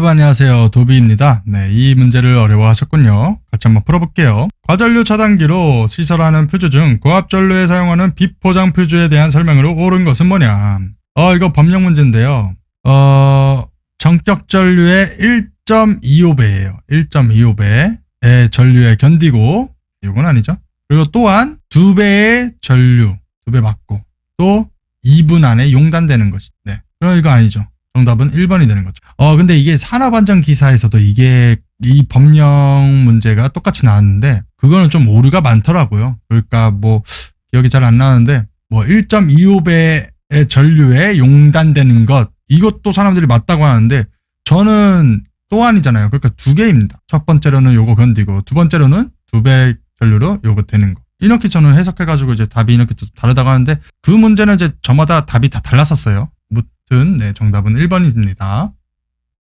여러분 안녕하세요. 도비입니다. 네, 이 문제를 어려워하셨군요. 같이 한번 풀어볼게요. 과전류 차단기로 시설하는 퓨즈 중 고압전류에 사용하는 비포장 퓨즈에 대한 설명으로 옳은 것은 뭐냐? 어, 이거 법령 문제인데요. 어, 정격 전류의 1.25배예요. 1.25배의 전류에 견디고 이건 아니죠. 그리고 또한 두 배의 전류, 두배 맞고 또 2분 안에 용단되는 것이. 네. 그럼 이거 아니죠. 정답은 1번이 되는 거죠. 어, 근데 이게 산업안전 기사에서도 이게 이 법령 문제가 똑같이 나왔는데 그거는 좀 오류가 많더라고요. 그러니까 뭐 기억이 잘 안 나는데 뭐 1.25배의 전류에 용단되는 것 이것도 사람들이 맞다고 하는데 저는 또 아니잖아요. 그러니까 두 개입니다. 첫 번째로는 요거 견디고 두 번째로는 두 배 전류로 요거 되는 거. 이렇게 저는 해석해가지고 이제 답이 이렇게 좀 다르다고 하는데 그 문제는 이제 저마다 답이 다 달랐었어요. 무튼 네 정답은 1번입니다.